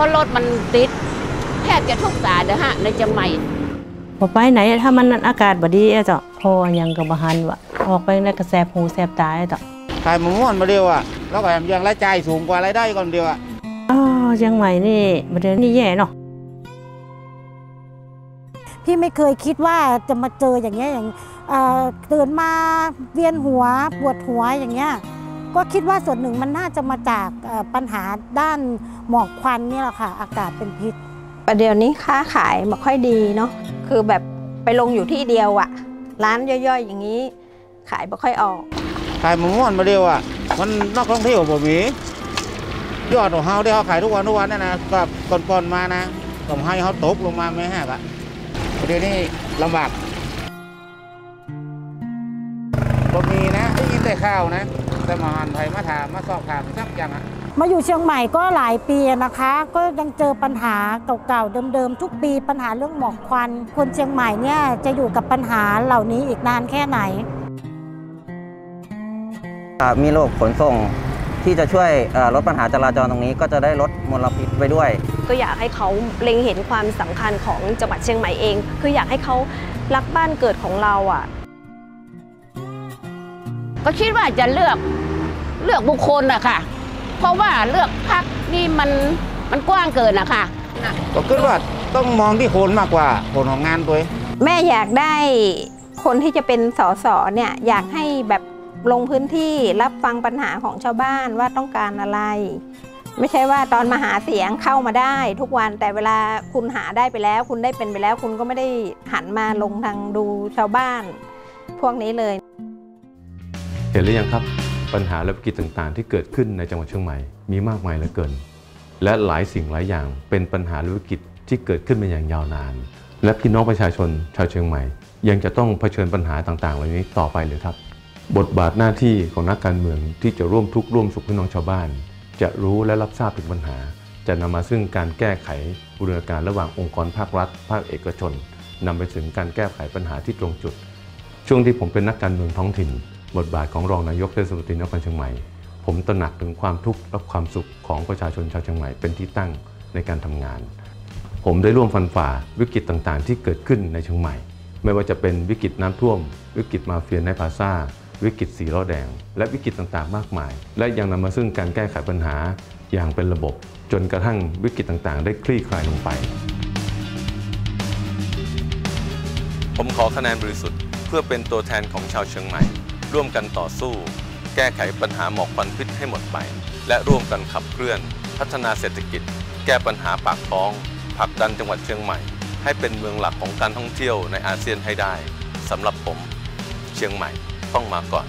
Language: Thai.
ราะรถมันติดแทบจะทุกสายเลยฮะในเชียงใหม่พอไปไหนถ้ามันอากาศบดีอะเจ้าพอยังกับบหันวะออกไปแล้วก็แสบหูแสบตาอะเจ้าขายมะม่วงมาเดียวอะแล้วก็ยังรายจ่ายสูงกว่ารายได้ก่อนเดียวอะอ๋อเชียงใหม่นี่ประเดี๋ยวนี้แย่เนาะพี่ไม่เคยคิดว่าจะมาเจออย่างเงี้ยอย่างเอ่อตื่นมาเวียนหัวปวดหัวอย่างเงี้ย ก็คิดว่าส่วนหนึ่งมันน่าจะมาจากเอ่อปัญหาด้านหมอกควันนี่แหละค่ะ อากาศเป็นพิษประเดี๋ยวนี้ค้าขายไม่ค่อยดีเนาะคือแบบไปลงอยู่ที่เดียวอะร้านย่อยๆ อย่างนี้ ขายไม่ค่อยออกขายมะม่วงมาเดียวอะมันนอกท่องเที่ยวบ่มียอดของเฮาที่เขาขายทุกวันทุกวันเนี่ยนะกับก่อนๆมานะต้องให้เขาตกลงมาไม่แห้กอะเดี๋ยวนี้ลำบากบ่มีนะได้ยินแต่ข่าวนะ แต่มาหันไทยมาถามมาสอบถามสักอย่างอะมาอยู่เชียงใหม่ก็หลายปีนะคะ ก็ยังเจอปัญหาเก่าๆเดิมๆทุกปีปัญหาเรื่องหมอกควัน คนเชียงใหม่เนี่ยจะอยู่กับปัญหาเหล่านี้อีกนานแค่ไหนอ่ามีระบบขนส่งที่จะช่วยเอ่อลดปัญหาจราจรตรงนี้ ก็จะได้ลดมลพิษไปด้วย ก็อยากให้เขาเล็งเห็นความสำคัญของจังหวัดเชียงใหม่เอง คืออยากให้เขารักบ้านเกิดของเราอะ ก็คิดว่าจะเลือกเลือกบุคคลอะค่ะ เพราะว่าเลือกพักนี่มันมันกว้างเกินอะค่ะก็คิดว่าต้องมองที่คนมากกว่าผลของงานตัวเองแม่อยากได้คนที่จะเป็นสสเนี่ยอยากให้แบบลงพื้นที่รับฟังปัญหาของชาวบ้านว่าต้องการอะไร ไม่ใช่ว่าตอนมาหาเสียงเข้ามาได้ ทุกวันแต่เวลาคุณหาได้ไปแล้ว คุณได้เป็นไปแล้ว คุณก็ไม่ได้หันมาลงทางดูชาวบ้าน พวกนี้เลย เห็นหรือยังครับ ปัญหาและวิกฤตต่างๆ ที่เกิดขึ้นในจังหวัดเชียงใหม่มีมากมายเหลือเกิน และหลายสิ่งหลายอย่างเป็นปัญหาและวิกฤตที่เกิดขึ้นมาอย่างยาวนาน และพี่น้องประชาชนชาวเชียงใหม่ ยังจะต้องเผชิญปัญหาต่างๆเหล่านี้ต่อไปหรือครับ บทบาทหน้าที่ของนักการเมืองที่จะร่วมทุกข์ร่วมสุขพี่น้องชาวบ้าน จะรู้และรับทราบถึงปัญหา จะนำมาซึ่งการแก้ไขบูรณาการระหว่างองค์กรภาครัฐ ภาคเอกชนนำไปถึงการแก้ไขปัญหาที่ตรงจุด ช่วงที่ผมเป็นนักการเมืองท้องถิ่น บทบาทของรองนายกเทศมนตรีนครเชียงใหม่ ผมตระหนักถึงความทุกข์และความสุขของประชาชนชาวเชียงใหม่เป็นที่ตั้งในการทำงาน ผมได้ร่วมฟันฝ่าวิกฤตต่างๆ ที่เกิดขึ้นในเชียงใหม่ ไม่ว่าจะเป็นวิกฤตน้ำท่วม วิกฤตมาเฟียในพลาซ่าวิกฤตสีล้อแดง และวิกฤตต่างๆ มากมาย และยังนำมาซึ่งการแก้ไขปัญหาอย่างเป็นระบบ จนกระทั่งวิกฤตต่างๆ ได้คลี่คลายลงไป ผมขอคะแนนบริสุทธิ์เพื่อเป็นตัวแทนของชาวเชียงใหม่ ร่วมกันต่อสู้ แก้ไขปัญหาหมอกควันพิษให้หมดไป และร่วมกันขับเคลื่อน พัฒนาเศรษฐกิจ แก้ปัญหาปากท้องผลักดันจังหวัดเชียงใหม่ ให้เป็นเมืองหลักของการท่องเที่ยวในอาเซียนให้ได้สำหรับผม เชียงใหม่ต้องมาก่อน